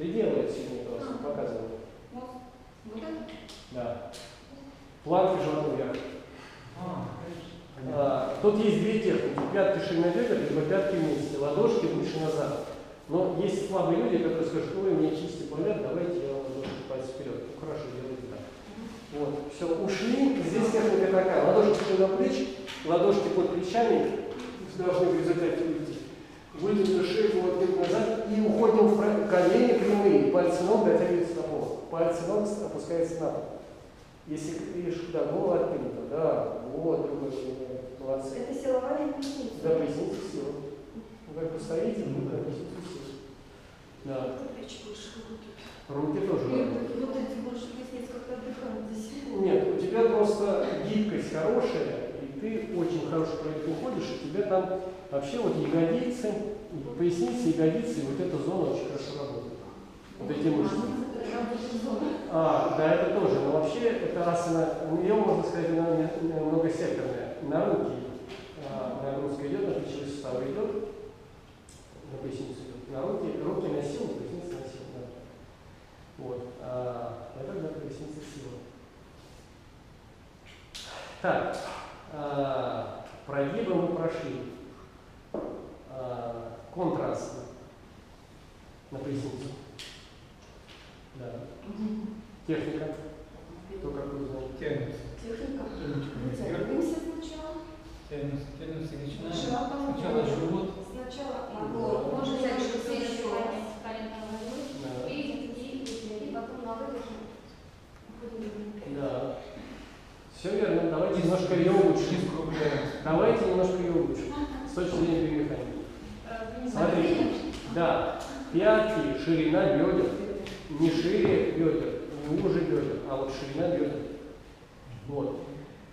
Ты делаешь сегодня просто, показывал. Вот. Вот это? Да. Планка живота вверх. А, А, тут есть две техники. Пятки ширина бедер, либо пятки вместе. Ладошки выше назад. Но есть слабые люди, которые скажут, ой, мне чисти болят, давайте я ладошки пальцы вперед. Ну хорошо, делайте так. Вот, все, ушли. Здесь техника такая. Ладошки шире на плеч, ладошки под плечами должны в результате выйти. Вытянутую шею вот назад и уходим в пра- колени прямые, пальцы ног дотягиваются до пола. Пальцы ног опускаются на пол. Если видишь, да, голову откинута, да, вот, другой колено. молодцы. Это силовая поясница. Да, поясница сила. Вы как постоите, вы как поясница сила. Да, руки тоже. Нет, надо. вот эти больше поясниц как-то отдыхают здесь. Нет, у тебя просто гибкость хорошая, и ты очень хороший проект уходишь, и у тебя там вообще вот ягодицы, и поясницы, ягодицы, и вот эта зона очень хорошо работает. Вот эти мышцы. А, да, это тоже. Но вообще это асана, ее можно сказать, она многосекторная. На руки а, нагрузка идет, на плечевые суставы идет, на поясницу идет. На руки, руки на силу, поясница на силу. Да. Вот. А, это для поясницы сила. Так, а, прогибы мы прошли. А, контраст на поясницу. Да. Техника. Кто какую знает? Тянется. Техника. Вытягиваемся сначала. Тянется, тянется, и начинаем. Сначала живот. Сначала наклон. Можно взять что-то еще. Да. И потом на выдохе. Да. Все верно. Давайте немножко ее улучшим. Давайте немножко ее улучшим. С точки зрения биомеханики. Смотри. Да. Пятки, ширина бедер. Не шире бедер, не уже бедер, а вот ширина бедер. Вот.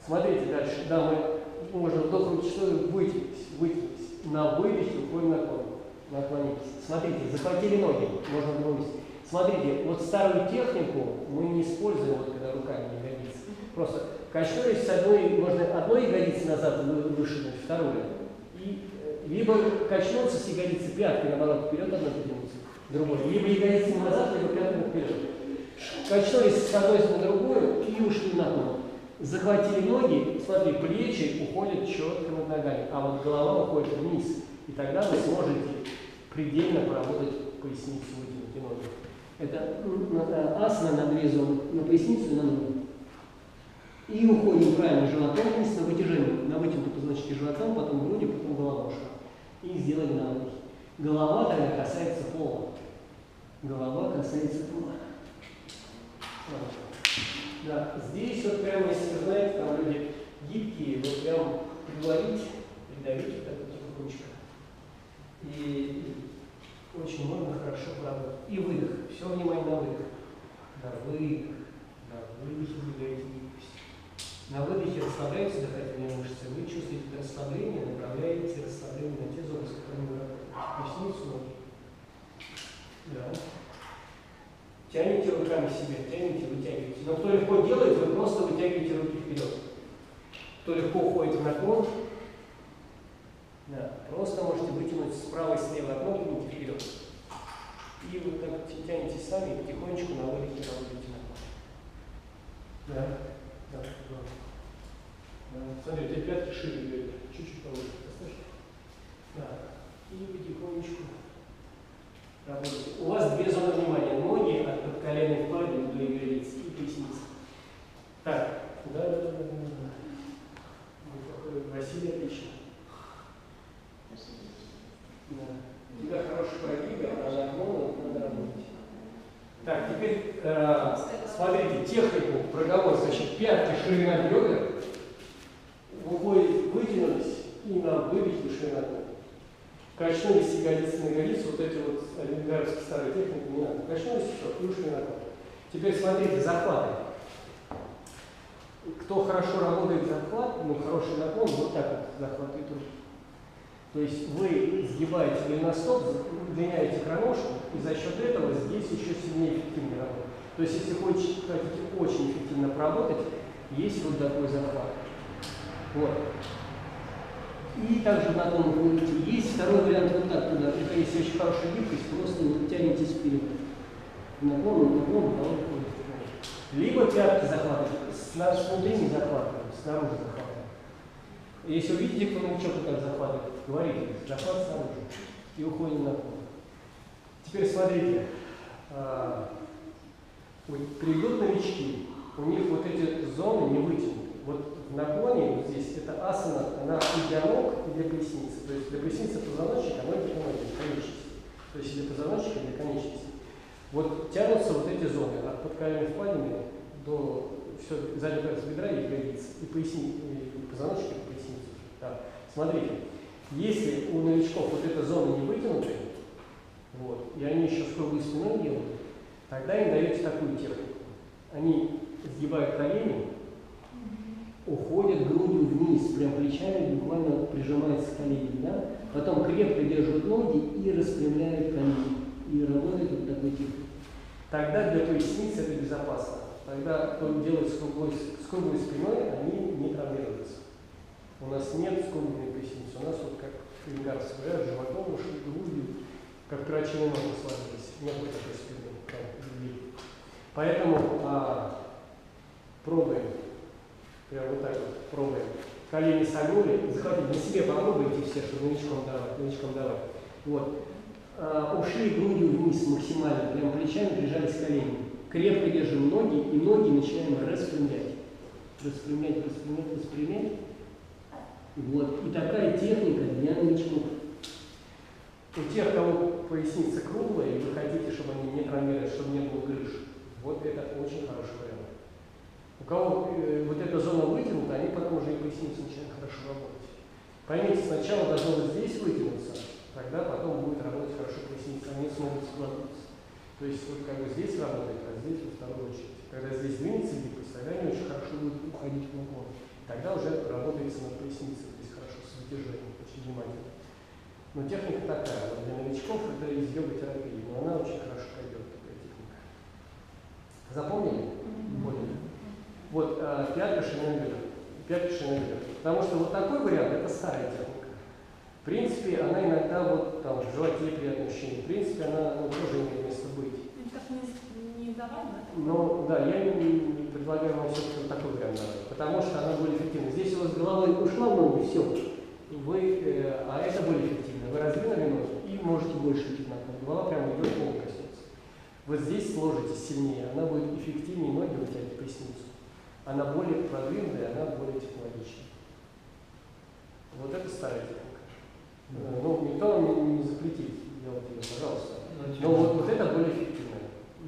Смотрите дальше. Да, мы можно вдох руки что вытянуть, вытянуть. На выдохе уходим наклон. Наклонитесь. Смотрите, захватили ноги, можно в другом месте. Смотрите, вот старую технику мы не используем, вот когда руками годится. Просто качнулись с одной, можно одной ягодицы назад вы- вышибить, вторую. И э, либо качнуться с ягодицы пяткой, наоборот, вперед одна потянуться, другой. Либо ягодицы назад, либо пяткой вперед. Качнулись с одной на другую и ушли на пол. Захватили ноги, смотри, плечи уходят четко над ногами, а вот голова уходит вниз. И тогда вы сможете предельно проработать поясницу, вытянуть ноги. Это э, асана на две зоны, на поясницу и на ноги. И уходим правильно животом вниз на вытяжение. На вытянутом позвоночнике животом, потом груди, потом головушка. И сделали на ноги. Голова тогда касается пола. Голова касается пола. Да, здесь вот прямо, если вы знаете, там люди гибкие, вот прям приловить, придавить вот так вот тихонечко. И очень можно хорошо поработать. И выдох. Все внимание на выдох. Да, выдох. Да, выдохе выдаете гибкость. На выдохе расслабляются дыхательные мышцы. Вы чувствуете расслабление, направляете расслабление на те зоны, с которыми вы работаете. Поясницу, ноги. Да. Тянете руками себе, тянете, вытягиваете. Но кто легко делает, вы просто вытягиваете руки вперед. Кто легко уходит в наклон, да, просто можете вытянуть справа и слева от ноги вперед. И вот так тянете сами потихонечку на выдохе работаете наклон. Да, да, да. Смотри, у тебя пятки шире чуть-чуть повыше, послышишь? Да. И потихонечку работаете. У вас две зоны внимания. Ноги от подколенной впадины до ягодиц и поясницы. Так, да, да, да, да, да. да. Ну, какой Василий отлично. Да. У тебя хороший прогиб, а на наклону надо работать. Так, теперь э, смотрите, технику, проговор, значит, пятки ширина бедер, выходит, вытянулись и на выдохе ширина бедер. Качнулись ягодицу, вот эти вот олимпиадские старые техники не надо. Качнулись, все, и ушли на пол. Теперь смотрите, захваты. Кто хорошо работает захват, ну, хороший наклон, вот так вот захватывает руки. То есть вы сгибаете голеностоп, удлиняете хроножку, и за счет этого здесь еще сильнее эффективно работать. То есть если хочете, хотите очень эффективно поработать, есть вот такой захват. Вот. И также на том выйти. Есть второй вариант вот так туда. Это если очень хорошая гибкость, просто вот тянетесь вперед. наклон, наклон, наклон. Либо пятки захватывать, с внутри не захватываем, снаружи захватываем. Если увидите, кто новичок как захватывает, говорите, захват снаружи. И уходим на пол. Теперь смотрите, а, придут новички, у них вот эти зоны не вытянуты. Вот наклоне вот здесь это асана, она и для ног, и для поясницы. То есть для поясницы позвоночника, а ноги для конечности. То есть для позвоночника, для конечности. Вот тянутся вот эти зоны от подколенной впадины до все, заднего конца бедра и ягодицы, и поясницы, и позвоночника, и поясницы. Да. Смотрите, если у новичков вот эта зона не вытянута, вот, и они еще с круглой спиной делают, тогда им даете такую технику. Они сгибают колени, уходят грудью вниз, прям плечами буквально прижимаются к коленям, да? Потом крепко держат ноги и распрямляют колени. И работает вот такой тип. Тогда для поясницы это безопасно. Тогда кто делает с круглой, с круглой спиной, они не травмируются. У нас нет скругленной поясницы, у нас вот как фингар говорят, животом ушли, грудью, как пирочные ноги сложились. Нет вот такой спины. Поэтому а, пробуем. Прям вот так вот пробуем. Колени согнули, захватите на себе, попробуйте все, чтобы новичкам давать, новичкам давать. Вот. А, ушли грудью вниз максимально, прям плечами прижались к коленям. Крепко держим ноги и ноги начинаем распрямлять. Распрямлять, распрямлять, распрямлять. Вот. И такая техника для новичков. У тех, кого поясница круглая, и вы хотите, чтобы они не травмировали, чтобы не было грыж, вот это очень хороший вариант. Кого э, вот эта зона вытянута, они потом уже и поясница начинают хорошо работать. Поймите, сначала должно вот здесь вытянуться, тогда потом будет работать хорошо поясница, они смогут складываться. То есть вот как бы здесь работает, а здесь во вторую очередь. Когда здесь двинется гибкость, тогда они очень хорошо будут уходить в наклон. Тогда уже работается над поясницей, здесь хорошо с вытяжением, очень внимательно. Но техника такая, вот для новичков это из йога-терапии, но она очень хорошо пойдет, такая техника. Запомнили? Ширина бедра. Пятка ширина бедра. Потому что вот такой вариант это старая техника. В принципе, она иногда вот там в животе приятное ощущение. В принципе, она ну, тоже имеет место быть. Так не, не давай, да? Но да, я не, предлагаю вам все-таки вот такой вариант давать, потому что она более эффективна. Здесь у вас головой ушла в ногу, все. Вы, э, а это более эффективно. Вы раздвинули ноги и можете больше идти на Голова прямо идет, пол коснется. Вот здесь сложитесь сильнее, она будет эффективнее ноги вытягивать поясницу. Она более продвинутая, она более технологичная. Вот это старая техника. Э, Ну, никто вам не, не запретит делать ее, пожалуйста. Но вот, вот это более эффективно.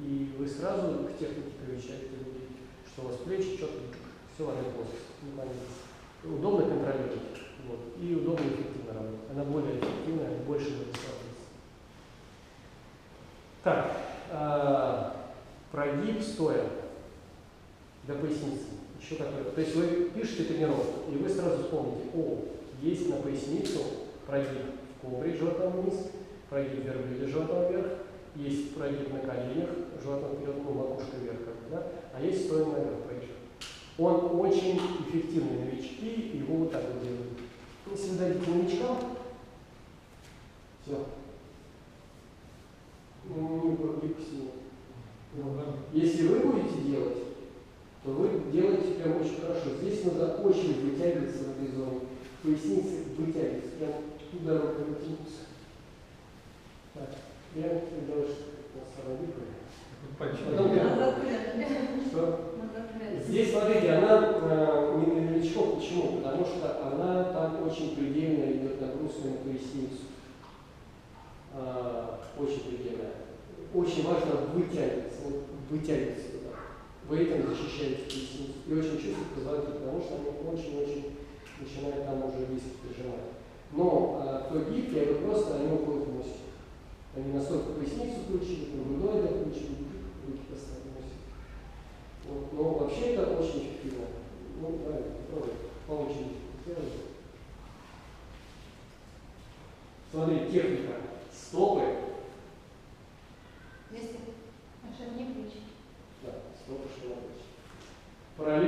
И вы сразу к технике приучаете людей, что у вас плечи четко, все в одной. Ну, понятно. Удобно контролировать. Вот. И удобно и эффективно работать. Она более эффективная, больше складываться. Так, а, прогиб стоя до поясницы. Еще такой. То есть вы пишете тренировку, и вы сразу вспомните, о, есть на поясницу прогиб в кобре животом вниз, прогиб в верблюде животом вверх, есть прогиб на коленях, животом вперед, ну, макушка вверх, да? а есть стоя наверх прогиб. Он очень эффективный новички, его вот так вот делают. Если дадите новичкам, все. Ну, не прогиб. Если вы будете делать, то вы делаете прям очень хорошо. Здесь нужно очень вытягиваться в этой зоне. Поясницы вытягиваться, прям туда рука вытянуться. Так, Назад прятали. Что? Назад прятали. Здесь, смотрите, она э, не для новичков. Почему? Потому что она там очень предельно идет нагрузка на поясницу. А, очень предельно. Очень важно вытягиваться, вот, вытягиваться этим защищаете поясницу. И очень чувствуете позвонки, потому что они очень-очень начинают там уже диски прижимать. Но а, кто гибкий, это просто они уходят в носик. Они настолько поясницу включили, грудной включили, руки поставили носик. Вот, но вообще это очень эффективно. Ну, давай, попробуй по очереди сделай. Смотри, техника. Стопы.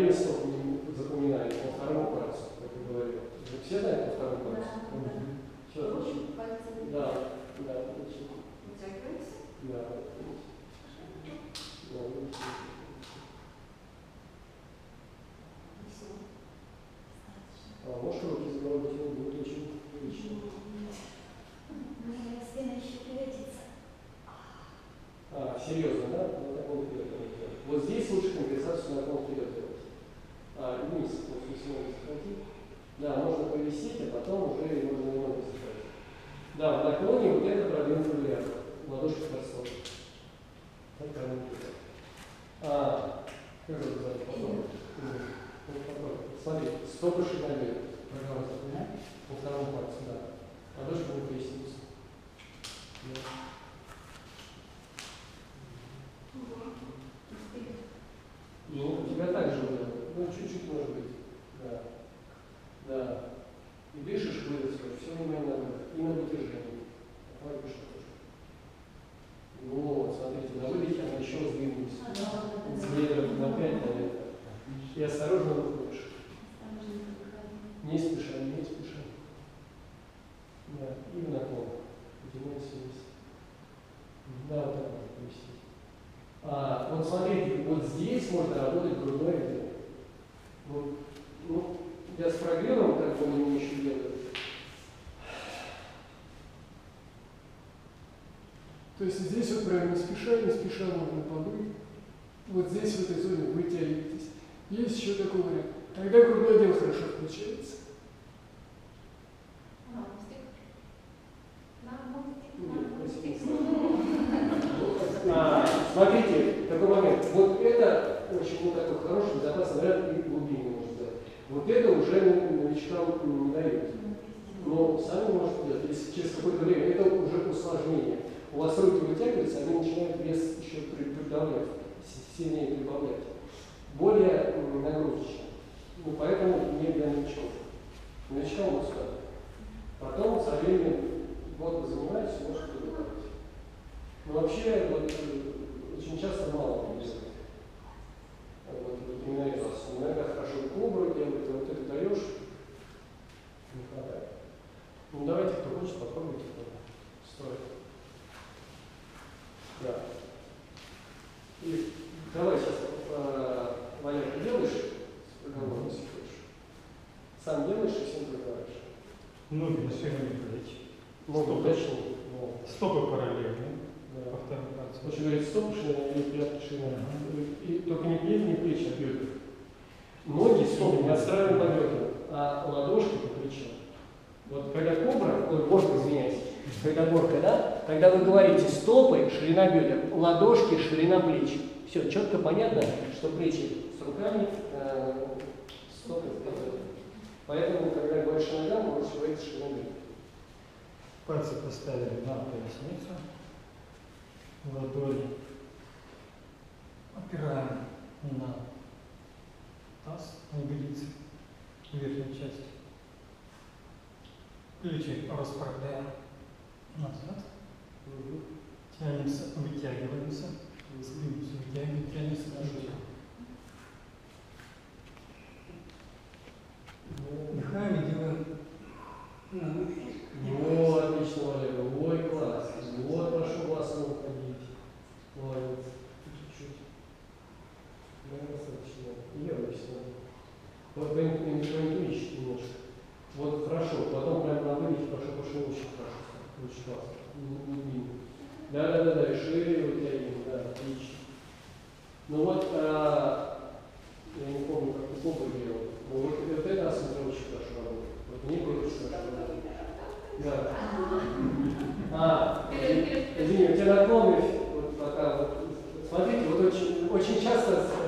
первый слог запоминает, по второму пальцу, как я говорил. Вы все знаете по второму пальцу? Да. Угу. Все. Да, да, очень. Вытягивается? Да. Да, очень. А, можешь руки Да, и в наклон. Поднимайся вниз. Да, вот так можно поместить. А, вот смотрите, вот здесь можно работать грудной отдел. Вот, ну, я с прогревом, как бы они еще делают. То есть здесь вот прям не спеша, не спеша можно побыть. Вот здесь, в этой зоне, вытягиваетесь. Есть еще такой вариант. Тогда грудной отдел хорошо включается. А, смотрите, такой момент. Вот это очень ну, такой хороший, безопасный вариант и глубине можно сделать. Вот это уже новичкам не дают. Но сами можете делать, если через какое-то время, это уже усложнение. У вас руки вытягиваются, они начинают вес еще при- придавлять, с- сильнее прибавлять. Более нагрузочно. Ну, поэтому не для новичков. Новичкам вот сюда. Потом, со временем, год занимаетесь, можете добавить. Но вообще, вот, э, очень часто мало это делают. Вот, вот именно это. Иногда хорошо кобру делают, а вот это даешь, не хватает. Ну давайте, кто хочет, попробуйте. Стоит. Да. И давай сейчас, э, Валя, ты делаешь с разговором, если хочешь? Сам делаешь и всем предлагаешь. Ноги на. Ну, Стопы. уточни. Ну, Стопы параллельны. да. По второму пальцу. Очень говорит, стоп, шина или пятки шина. И только не плечи, не плечи, а бедра. Ноги, стоп, не отстраиваем по бедрам, а ладошки по плечам. Вот когда кобра, ой, горка, извиняюсь, когда горка, да, тогда вы говорите стопы, ширина бедер, ладошки, ширина плеч. Все, четко понятно, что плечи с руками, э, стопы с бедрами. Поэтому, когда говоришь ногам, лучше говорить ширина бедер. Пальцы поставили на поясницу. Ладони опираем на таз, на ягодицы, верхнюю часть. Плечи расправляем назад. Тянемся, вытягиваемся. Спину вытягиваем, тянемся на живот. Дыхаем и делаем Вот, отлично, Валера. Ой, класс. Вот, прошу вас уходить. Молодец. Чуть-чуть. Достаточно. Я объясню. Вот поинтуичить немножко. Вот хорошо. Потом прям на выдохе прошу, потому очень хорошо. Очень классно. Не- не видно. Да, да, да, да, и шире вытягиваем, да, отлично. Ну вот, а, я не помню, как ты кубы делал, но вот, вот это очень хорошо работает. Вот мне было хорошо работает. Да. А, извини, у тебя наклон, вот пока, вот, смотрите, вот очень, очень часто